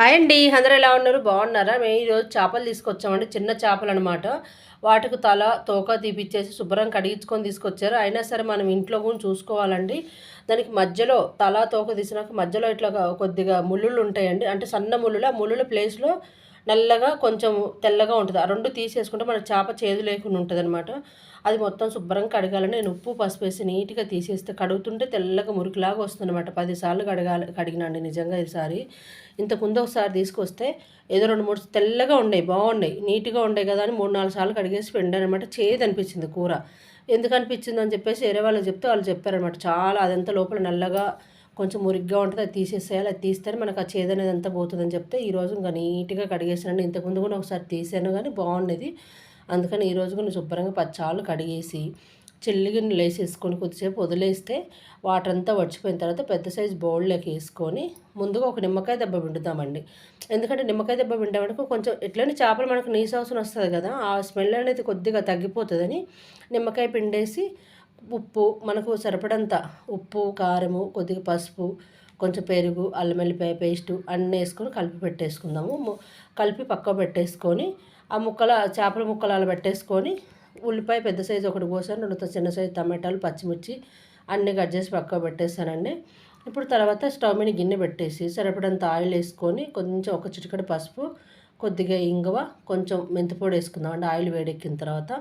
Hi అండి అందరూ ఎలా ఉన్నారు? బాగున్నారా? మేము ఈరోజు చేపలు తీసుకొచ్చామండి చిన్న చేపలు అనమాట వాటికి తల తోక తీపిచ్చేసి శుభ్రం కడిగించుకొని తీసుకొచ్చారు. అయినా సరే మనం ఇంట్లో కూడా చూసుకోవాలండి. దానికి మధ్యలో తల తోక తీసినాక మధ్యలో ఇట్లా కొద్దిగా ముళ్ళులు ఉంటాయండి. అంటే సన్న ముళ్ళులు ఆ ముళ్ళుల ప్లేస్లో నల్లగా కొంచెం తెల్లగా ఉంటుంది. ఆ రెండు తీసేసుకుంటే మన చేప చేదు లేకుండా ఉంటుంది అనమాట అది మొత్తం శుభ్రంగా కడగాలని నేను ఉప్పు పసుపు వేసి నీట్గా తీసేస్తే కడుగుతుంటే తెల్లగా మురికిలాగా వస్తుందన్నమాట. పదిసార్లు కడగాలి కడిగినండి నిజంగా ఈసారి ఇంతకుముందు ఒకసారి తీసుకొస్తే ఏదో రెండు మూడు తెల్లగా ఉన్నాయి బాగున్నాయి. నీట్గా ఉండే కదా అని మూడు నాలుగు సార్లు కడిగేసి అనమాట చేదు అనిపించింది కూర. ఎందుకు అనిపించింది అని చెప్పేసి వేరే వాళ్ళు చెప్తే వాళ్ళు చెప్పారనమాట చాలా అదంతా లోపల నల్లగా కొంచెం మురిగ్గా ఉంటుంది అది తీసేసేయాలి అది తీస్తే మనకు ఆ చేదు అనేది అంతా పోతుందని చెప్తే ఈరోజు ఇంకా నీట్గా కడిగేసానండి ఇంతకుముందు కూడా ఒకసారి తీసాను కానీ బాగుండేది. అందుకని ఈరోజు కూడా శుభ్రంగా పచ్చాలు కడిగేసి చిల్లిగిన్నెలు లేసేసుకొని కొద్దిసేపు వదిలేస్తే వాటర్ అంతా వడిచిపోయిన తర్వాత పెద్ద సైజు బౌల్లోకి వేసుకొని ముందుగా ఒక నిమ్మకాయ దెబ్బ పిండుతామండి ఎందుకంటే నిమ్మకాయ దెబ్బ పిండడానికి కొంచెం ఎట్లనే చేపలు మనకు నీసు అవసరం వస్తుంది కదా ఆ స్మెల్ అనేది కొద్దిగా తగ్గిపోతుందని నిమ్మకాయ పిండేసి ఉప్పు మనకు సరిపడంత ఉప్పు కారము కొద్దిగా పసుపు కొంచెం పెరుగు అల్లం వెల్లిపాయ పేస్టు అన్నీ వేసుకొని కలిపి పెట్టేసుకుందాము. కలిపి పక్క పెట్టేసుకొని ఆ ముక్కల చేపల ముక్కలు అలా పెట్టేసుకొని ఉల్లిపాయ పెద్ద సైజు ఒకటి కోసాను రెండు చిన్న సైజు టమాటాలు పచ్చిమిర్చి అన్నీ కట్ చేసి పక్క పెట్టేస్తానండి ఇప్పుడు తర్వాత స్టవ్ మీద గిన్నె పెట్టేసి సరిపడంత ఆయిల్ వేసుకొని కొంచెం ఒక చిటికడ పసుపు కొద్దిగా ఇంగువ కొంచెం మెంతిపొడి వేసుకుందాం అండి ఆయిల్ వేడెక్కిన తర్వాత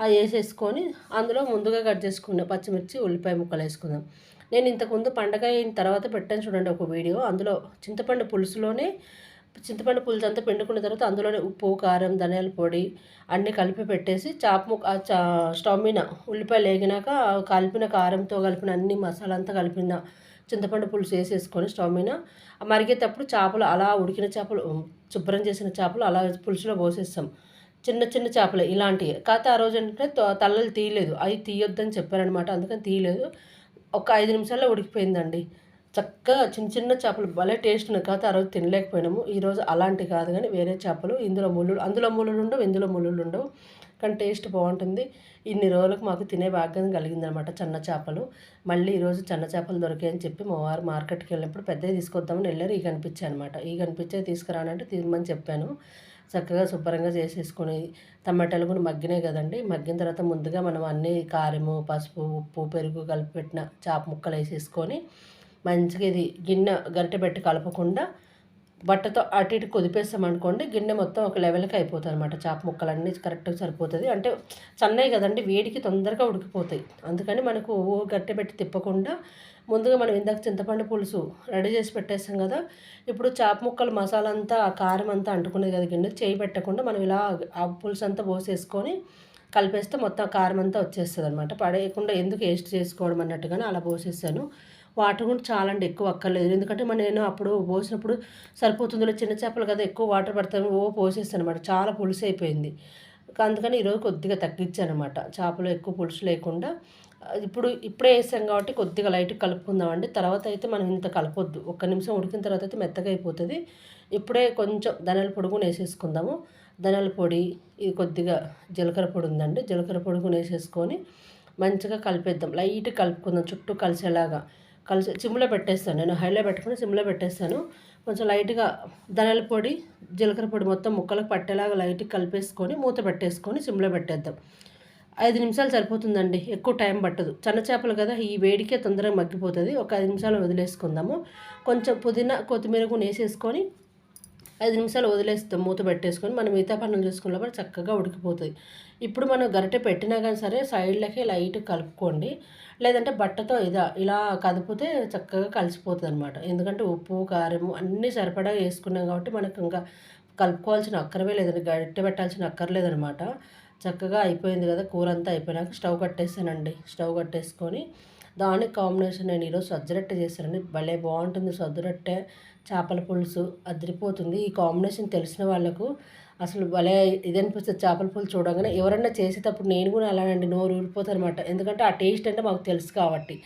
అది వేసేసుకొని అందులో ముందుగా కట్ చేసుకున్న పచ్చిమిర్చి ఉల్లిపాయ ముక్కలు వేసుకుందాం. నేను ఇంతకుముందు పండగ అయిన తర్వాత పెట్టాను చూడండి ఒక వీడియో. అందులో చింతపండు పులుసులోనే చింతపండు పులుసు అంతా పిండుకున్న తర్వాత అందులోనే ఉప్పు కారం ధనియాల పొడి అన్నీ కలిపి పెట్టేసి చాప ముక్క స్టవ్ మీద ఉల్లిపాయలు వేగినాక కలిపిన కారంతో కలిపిన అన్ని మసాలా అంతా కలిపిన చింతపండు పులుసు వేసేసుకొని స్టవ్ మీద మరిగేటప్పుడు చేపలు అలా ఉడికిన చేపలు శుభ్రం చేసిన చేపలు అలా పులుసులో పోసేస్తాం. చిన్న చిన్న చేపలు ఇలాంటివి కాకపోతే ఆ రోజు ఏంటంటే తల్లలు తీయలేదు. అవి తీయొద్దని చెప్పారనమాట అందుకని తీయలేదు. ఒక ఐదు నిమిషాల్లో ఉడికిపోయిందండి. చక్కగా చిన్న చిన్న చేపలు భలే టేస్ట్ ఉన్నాయి. కాకపోతే ఆ రోజు తినలేకపోయినాము. ఈరోజు అలాంటి కాదు కానీ వేరే చేపలు ఇందులో ముళ్ళు అందులో ముళ్ళు ఉండవు ఇందులో ముళ్ళు ఉండవు. కానీ టేస్ట్ బాగుంటుంది. ఇన్ని రోజులకు మాకు తినే భాగ్యం కలిగిందనమాట చిన్న చేపలు. మళ్ళీ ఈరోజు చిన్న చేపలు దొరికాయని చెప్పి మా వారు మార్కెట్కి వెళ్ళినప్పుడు పెద్దవి తీసుకొద్దామని వెళ్ళారు. ఈ కనిపించాయి అనమాట. ఈ కనిపించే తీసుకురానంటే తీయమని చెప్పాను. చక్కగా శుభ్రంగా చేసేసుకొని టమాటాలు కూడా మగ్గినాయి కదండి. మగ్గిన తర్వాత ముందుగా మనం అన్నీ కారము పసుపు ఉప్పు పెరుగు కలిపి పెట్టిన చేప ముక్కలు వేసేసుకొని మంచిగా ఇది గిన్నె గరిటె పెట్టి కలపకుండా బట్టతో అటు ఇటు కుదిపేస్తామనుకోండి గిన్నె మొత్తం ఒక లెవెల్కి అయిపోతుంది అనమాట చేప ముక్కలన్నీ కరెక్ట్గా సరిపోతుంది. అంటే సన్నయ్య కదండి వేడికి తొందరగా ఉడికిపోతాయి. అందుకని మనకు గట్టె పెట్టి తిప్పకుండా ముందుగా మనం ఇందాక చింతపండు పులుసు రెడీ చేసి పెట్టేస్తాం కదా. ఇప్పుడు చేప ముక్కలు మసాలా అంతా కారం అంతా అంటుకునేది కదా గిన్నె. చేయి పెట్టకుండా మనం ఇలా ఆ పులుసు అంతా పోసేసుకొని కలిపేస్తే మొత్తం కారం అంతా వచ్చేస్తుంది అనమాట పడేయకుండా ఎందుకు వేస్ట్ చేసుకోవడం అన్నట్టుగానే అలా పోసేసాను. వాటర్ కూడా చాలా అండి ఎక్కువ అక్కర్లేదు. ఎందుకంటే మన నేను అప్పుడు పోసినప్పుడు సరిపోతుందో చిన్న చేపలు కదా ఎక్కువ వాటర్ పడతాను ఓ పోసేస్తాను అనమాట చాలా పులుసు అయిపోయింది. అందుకని ఈరోజు కొద్దిగా తగ్గించాను అనమాట చేపలు ఎక్కువ పులుసు లేకుండా ఇప్పుడు ఇప్పుడే వేసాం కాబట్టి కొద్దిగా లైట్ కలుపుకుందామండి. తర్వాత అయితే మనం ఇంత కలపొద్దు. ఒక్క నిమిషం ఉడికిన తర్వాత అయితే మెత్తగా అయిపోతుంది. ఇప్పుడే కొంచెం ధనియాల పొడి కూడా వేసేసుకుందాము. ధనియాల పొడి ఇది కొద్దిగా జీలకర్ర పొడి ఉందండి. జీలకర్ర పొడి కూడా వేసేసుకొని మంచిగా కలిపేద్దాం. లైట్ కలుపుకుందాం. చుట్టూ కలిసేలాగా. కలిసి సిమ్లో పెట్టేస్తాను. నేను హైలో పెట్టుకుని సిమ్లో పెట్టేస్తాను. కొంచెం లైట్గా ధనల పొడి జీలకర్ర పొడి మొత్తం ముక్కలకు పట్టేలాగా లైట్గా కలిపేసుకొని మూత పెట్టేసుకొని సిమ్లో పెట్టేద్దాం. ఐదు నిమిషాలు సరిపోతుందండి. ఎక్కువ టైం పట్టదు. చన్న చేపలు కదా ఈ వేడికే తొందరగా మగ్గిపోతుంది. ఒక ఐదు నిమిషాలు వదిలేసుకుందాము. కొంచెం పుదీనా కొత్తిమీర కూడా వేసేసుకొని ఐదు నిమిషాలు వదిలేస్తాం మూత పెట్టేసుకొని మనం మిగతా పనులు చేసుకున్నప్పుడు చక్కగా ఉడికిపోతుంది. ఇప్పుడు మనం గరిటె పెట్టినా కానీ సరే సైడ్లకే లైట్ కలుపుకోండి. లేదంటే బట్టతో ఇదా ఇలా కదిపితే చక్కగా కలిసిపోతుంది అనమాట ఎందుకంటే ఉప్పు కారం అన్నీ సరిపడా వేసుకున్నాం కాబట్టి మనకు ఇంకా కలుపుకోవాల్సిన అక్కరమే లేదండి. గరిటె పెట్టాల్సిన అక్కర్లేదనమాట చక్కగా అయిపోయింది కదా కూర అంతా అయిపోయినాక స్టవ్ కట్టేసానండి. స్టవ్ కట్టేసుకొని దానికి కాంబినేషన్ నేను ఈరోజు సజ్జరొట్టె చేశానండి. భలే బాగుంటుంది సజ్జరొట్టె చేపల పులుసు అదిరిపోతుంది. ఈ కాంబినేషన్ తెలిసిన వాళ్ళకు అసలు భలే ఇదనిపిస్తుంది అనిపిస్తుంది. చేపల పులుసు చూడగానే ఎవరన్నా చేసేటప్పుడు నేను కూడా అలానండి నోరు ఊరిపోతాను అనమాట ఎందుకంటే ఆ టేస్ట్ అంటే మాకు తెలుసు కాబట్టి.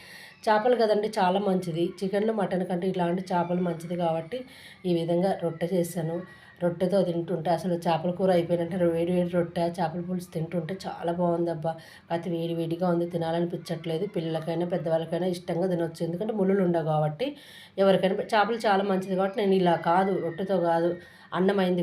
చేపలు కదండి చాలా మంచిది. చికెన్లు మటన్ కంటే ఇలాంటి చేపలు మంచిది కాబట్టి ఈ విధంగా రొట్టె చేశాను. రొట్టెతో తింటుంటే అసలు చేపల కూర అయిపోయినట్టు వేడి వేడి రొట్టె చేపల పులుసు తింటుంటే చాలా బాగుంది అబ్బా కాకపోతే వేడి వేడిగా ఉంది తినాలనిపించట్లేదు. పిల్లలకైనా పెద్దవాళ్ళకైనా ఇష్టంగా తినొచ్చు. ఎందుకంటే ముళ్ళులు ఉండవు కాబట్టి ఎవరికైనా చేపలు చాలా మంచిది కాబట్టి నేను ఇలా కాదు రొట్టెతో కాదు అన్నం అయింది